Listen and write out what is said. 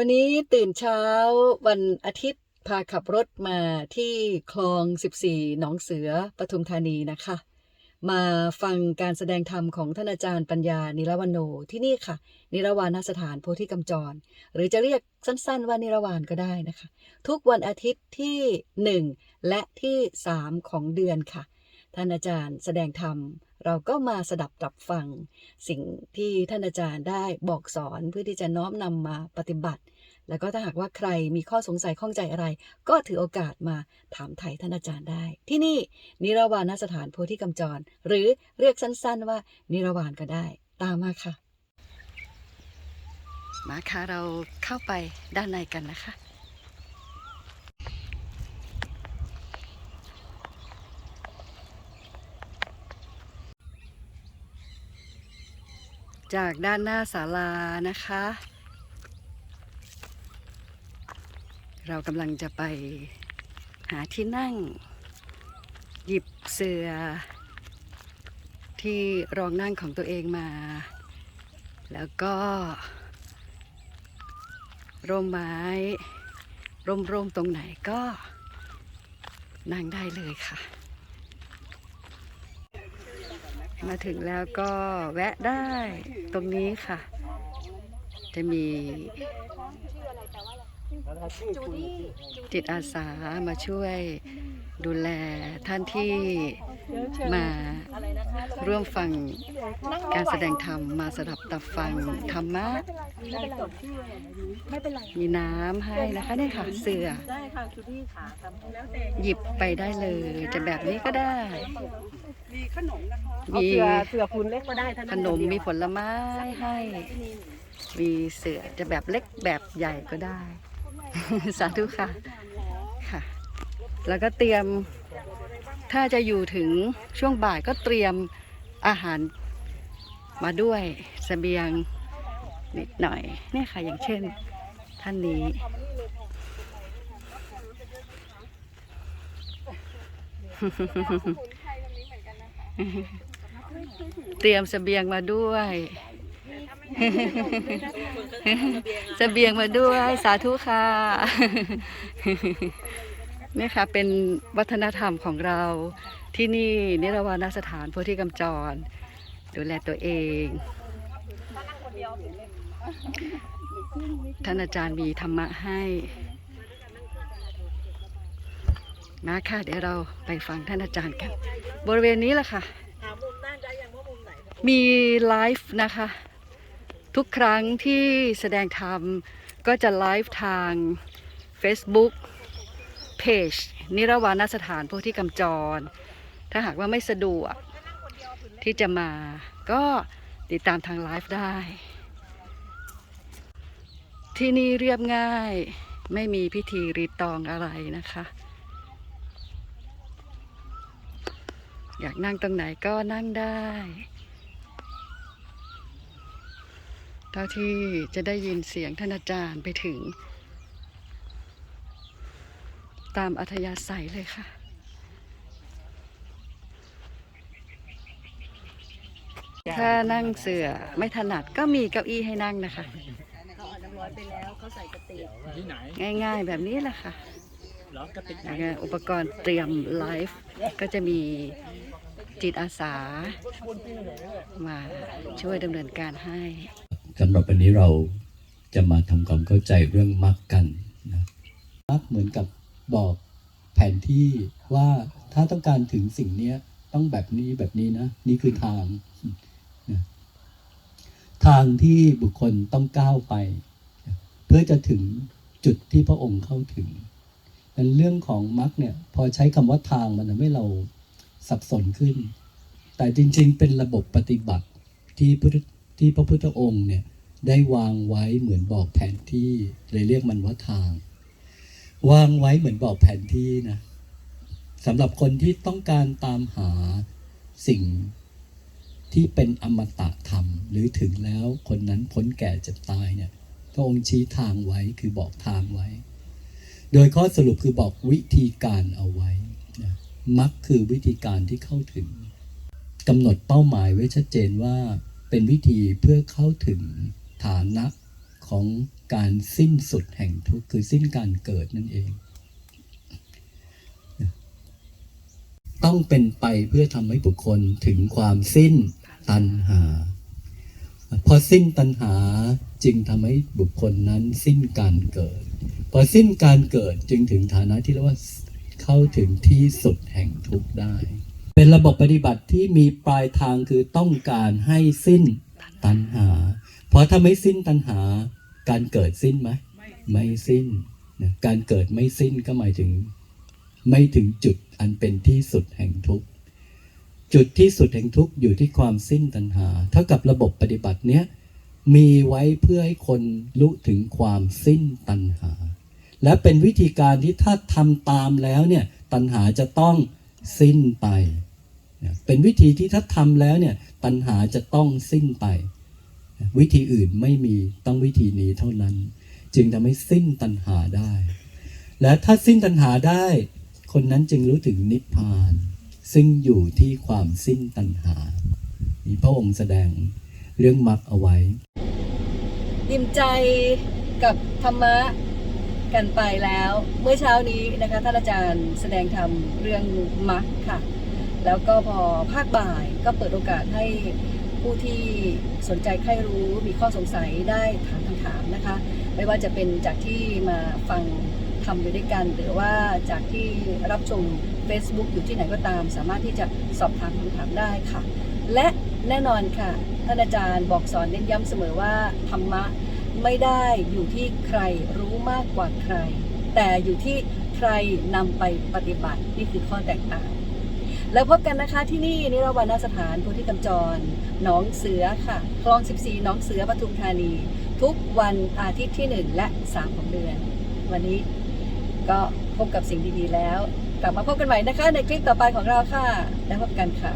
วันนี้ตื่นเช้าวันอาทิตย์พาขับรถมาที่คลอง 14 หนองเสือปทุมธานีนะคะ มาฟังการแสดงธรรมของท่านอาจารย์ปัญญา นิรวันโนที่นี่ค่ะ นิรวานสถานโพธิกำจร หรือจะเรียกสั้นๆว่านิรวานก็ได้นะคะ ทุกวันอาทิตย์ที่ 1 และที่ 3 ของเดือนค่ะ ท่านอาจารย์แสดงธรรม เราก็มาสดับรับฟัง สิ่งที่ท่านอาจารย์ได้บอกสอนเพื่อที่จะน้อมนำมาปฏิบัติ แล้วก็ถ้าหากว่าใครมีข้อสงสัยข้องใจอะไร ก็ถือโอกาสมาถามไถ่ท่านอาจารย์ได้ ที่นี่นิรวานสถานโพธิกำจร หรือเรียกสั้นๆ ว่านิรวานก็ได้ ตามมาค่ะ มาค่ะเราเข้าไปด้านในกันนะคะ จากด้านหน้าศาลานะคะ เรากำลังจะไปหาที่นั่ง หยิบเสือที่รองนั่งของตัวเองมา แล้วก็ ร่มไม้ ร่มๆตรงไหนก็นั่งได้เลยค่ะ มาถึงแล้วก็แวะได้ตรงนี้ค่ะ จะมีจิตอาสามาช่วยดูแลท่านที่ มาร่วมฟังการแสดงธรรมมาสดับตับฟังธรรมะไม่เป็นไรมีน้ำให้นะคะเนี่ยค่ะเสือได้ค่ะคุณพี่ขาทำแล้วแต่หยิบไปได้เลย จะแบบนี้ก็ได้ มีขนมนะคะมีเอาเสือเสือคุณเล็กก็ได้ท่านขนมมีผลไม้ให้มีเสือจะแบบเล็กแบบใหญ่ก็ได้ สาธุค่ะค่ะ แล้วก็เตรียม ถ้าจะอยู่ถึงช่วงบ่ายก็เตรียมอาหารมาด้วยสเสบียงนิดหน่อยเนี่ยค่ะอย่างเช่นท่านนี้ เตรียมเสบียงมาด้วยเสบียงมาด้วยสาธุค่ะ นี่ค่ะเป็นวัฒนธรรมของเราที่นี่นิรวานสถานโพธิกำจร ดูแลตัวเองท่านอาจารย์มีธรรมะให้มาค่ะเดี๋ยวเราไปฟังท่านอาจารย์กัน บริเวณนี้แหละค่ะ มีไลฟ์นะคะ ทุกครั้งที่แสดงธรรมก็จะไลฟ์ทาง Facebook Page นิรวานสถานโพธิกำจร ถ้าหากว่าไม่สะดวกที่จะมาก็ติดตามทางไลฟ์ได้ ที่นี่เรียบง่ายไม่มีพิธีรีตองอะไรนะคะ อยากนั่งตรงไหนก็นั่งได้เท่าที่จะได้ยินเสียงท่านอาจารย์ไปถึง ตามอัธยาศัยเลยค่ะ ถ้านั่งเสือไม่ถนัดก็มีเก้าอี้ให้นั่งนะคะ เขาเอาน้ำร้อนไปแล้วเขาใส่กระติกที่ไหนง่ายๆแบบนี้แหละค่ะ เหรอกระติกไหนแล้วก็อุปกรณ์เตรียมไลฟ์ก็จะมีจิตอาสามาช่วยดำเนินการให้ สำหรับวันนี้เราจะมาทำความเข้าใจเรื่องมรรคกันนะมรรคเหมือนกับ บอกแผนที่ว่าถ้าต้องการถึงสิ่งเนี้ยต้องแบบนี้แบบนี้นะ นี่คือทางนะทางที่บุคคลต้องก้าวไป เพื่อจะถึงจุดที่พระองค์เข้าถึงเป็นเรื่องของมรรคเนี่ย พอใช้คำว่าทางมันทำให้เราสับสนขึ้น แต่จริง ๆ เป็นระบบปฏิบัติที่พุทธที่พระพุทธองค์เนี่ยได้วางไว้เหมือนบอกแผนที่เลยเรียกมันว่าทาง วางไว้เหมือนบอกแผนที่นะสำหรับคนที่ต้องการตามหาสิ่งที่เป็นอมตะธรรม หรือถึงแล้วคนนั้นพ้นแก่เจ็บตายเนี่ยพระองค์ชี้ทางไว้คือบอกทางไว้ โดยข้อสรุปคือบอกวิธีการเอาไว้นะมักคือวิธีการที่เข้าถึงกำหนดเป้าหมายไว้ชัดเจนว่าเป็นวิธีเพื่อเข้าถึงฐานะ ของการสิ้นสุดแห่งทุกข์คือสิ้นการเกิดนั่นเอง ต้องเป็นไปเพื่อทำให้บุคคลถึงความสิ้นตัณหา พอสิ้นตัณหาจึงทำให้บุคคลนั้นสิ้นการเกิด พอสิ้นการเกิดจึงถึงฐานะที่เรียกว่าเข้าถึงที่สุดแห่งทุกข์ได้ เป็นระบบปฏิบัติที่มีปลายทางคือต้องการให้สิ้นตัณหา เพราะถ้าไม่สิ้นตัณหา การเกิดสิ้นไหมไม่สิ้นนะการเกิดไม่สิ้นก็หมายถึง ไม่ถึงจุดอันเป็นที่สุดแห่งทุกข์จุดที่สุดแห่งทุกข์อยู่ที่ความสิ้นตัณหา เท่ากับระบบปฏิบัติเนี้ยมีไว้เพื่อให้คนรู้ถึงความสิ้นตัณหา และเป็นวิธีการที่ถ้าทำตามแล้วเนี่ยตัณหาจะต้องสิ้นไป เป็นวิธีที่ถ้าทำแล้วเนี่ยตัณหาจะต้องสิ้นไป วิธีอื่นไม่มีต้องวิธีนี้เท่านั้น จึงทำให้สิ้นตัณหาได้ และถ้าสิ้นตัณหาได้ คนนั้นจึงรู้ถึงนิพพาน ซึ่งอยู่ที่ความสิ้นตัณหานี่พระองค์แสดงเรื่องมรรคเอาไว้อิ่มใจกับธรรมะกันไปแล้ว เมื่อเช้านี้นะคะท่านอาจารย์แสดงธรรมเรื่องมรรคค่ะ แล้วก็พอภาคบ่ายก็เปิดโอกาสให้ ผู้ที่สนใจใครรู้มีข้อสงสัยได้ถามคำถามนะคะ ไม่ว่าจะเป็นจากที่มาฟังทำอยู่ด้วยกัน หรือว่าจากที่รับชม Facebook อยู่ที่ไหนก็ตาม สามารถที่จะสอบถามคำถามได้ค่ะ และแน่นอนค่ะท่านอาจารย์บอกสอนเน้นย้ำเสมอว่าธรรมะไม่ได้อยู่ที่ใครรู้มากกว่าใคร แต่อยู่ที่ใครนำไปปฏิบัตินี่คือข้อแตกต่าง แล้วพบกันนะคะที่นี่นิรวรรณสถานพุทธิกำจรหนองเสือค่ะคลอง 14หนองเสือปทุมธานี ทุกวันอาทิตย์ที่ 1 และ 3 ของเดือน วันนี้ก็พบกับสิ่งดีๆแล้ว กลับมาพบกันใหม่นะคะ ในคลิปต่อไปของเราค่ะ แล้วพบกันค่ะ